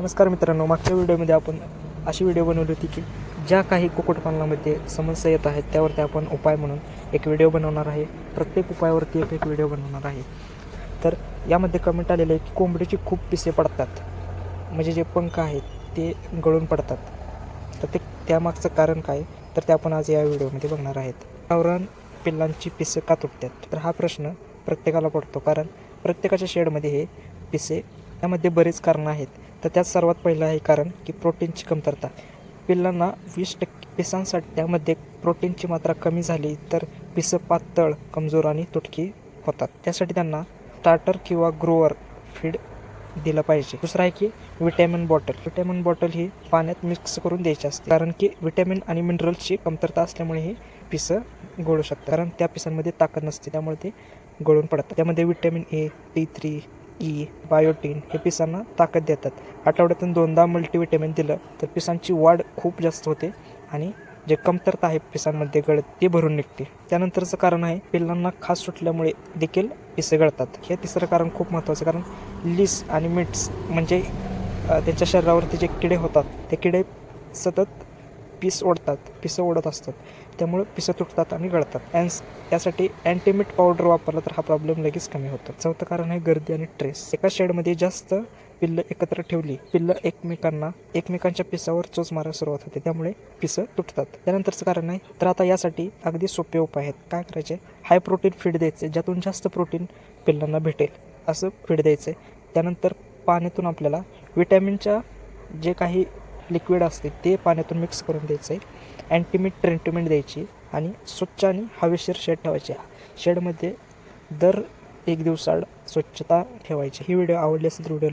नमस्कार मित्रांनो मागच्या व्हिडिओमध्ये आपण अशी व्हिडिओ बनवली होती की ज्या काही कुक्कुटपालनामध्ये समस्या येत आहेत त्यावरती आपण उपाय म्हणून एक व्हिडिओ बनवणार आहे. प्रत्येक उपायावरती एक एक व्हिडिओ बनवणार आहे. तर यामध्ये कमेंट आलेलं आहे की कोंबडीचे खूप पिसे पडतात. म्हणजे जे पंख आहेत ते गळून पडतात. तर ते त्यामागचं कारण काय? तर ते आपण आज या व्हिडिओमध्ये बघणार आहेत. गावरान पिल्लांची पिसं का तुटतात? तर हा प्रश्न प्रत्येकाला पडतो. कारण प्रत्येकाच्या शेडमध्ये हे पिसे यामध्ये बरेच कारणं आहेत. तर त्यात सर्वात पहिलं आहे कारण की प्रोटीनची कमतरता. पिल्लांना वीस टक्के पिसांसाठी त्यामध्ये प्रोटीनची मात्रा कमी झाली तर पिसं पातळ कमजोर आणि तुटकी होतात. त्यासाठी त्यांना स्टार्टर किंवा ग्रोअर फीड दिलं पाहिजे. दुसरं आहे की विटॅमिन बॉटल. विटॅमिन बॉटल ही पाण्यात मिक्स करून द्यायची असते. कारण की विटॅमिन आणि मिनरलची कमतरता असल्यामुळे हे पिसं गळू शकतात. कारण त्या पिसांमध्ये ताकद नसते त्यामुळे ते गळून पडतात. त्यामध्ये vitamin A D three E biotin हे पिसांना ताकद देतात. आठवड्यातून दोनदा मल्टीविटॅमिन दिलं तर पिसांची वाढ खूप जास्त होते आणि जे कमतरता आहे पिसांमध्ये गळत ते भरून निघते. त्यानंतरचं कारण आहे पिल्लांना खास सुटल्यामुळे देखील पिसे गळतात. हे तिसरं कारण खूप महत्त्वाचं कारण लिस आणि मिट्स म्हणजे त्यांच्या शरीरावरती जे किडे होतात ते किडे सतत पीस ओढतात पिसं ओढत असतात. त्यामुळे पिसं तुटतात आणि गळतात. अँस यासाठी अँटीमिट पावडर वापरला तर हा प्रॉब्लेम लगेच कमी होतो. चौथं कारण आहे गर्दी आणि ट्रेस एका शेडमध्ये जास्त पिल्लं एकत्र ठेवली पिल्लं एकमेकांना एकमेकांच्या पिसावर चोच मारायला सुरुवात होते. त्यामुळे पिसं तुटतात. त्यानंतरचं कारण आहे तर आता यासाठी अगदी सोपे उपाय आहेत. काय करायचे? हाय प्रोटीन फीड द्यायचे ज्यातून जास्त प्रोटीन पिल्लांना भेटेल. असं फीड द्यायचं. त्यानंतर पाण्यातून आपल्याला विटॅमिनच्या जे काही लिक्विड असते ते पाण्यातून मिक्स करून द्यायचं. आहे अँटीमिट ट्रीटमेंट द्यायची आणि स्वच्छ आणि हवेशीर शेड ठेवायचे. शेडमध्ये दर एक दिवसाआड स्वच्छता ठेवायची. ही व्हिडिओ आवडली असेल तर व्हिडिओ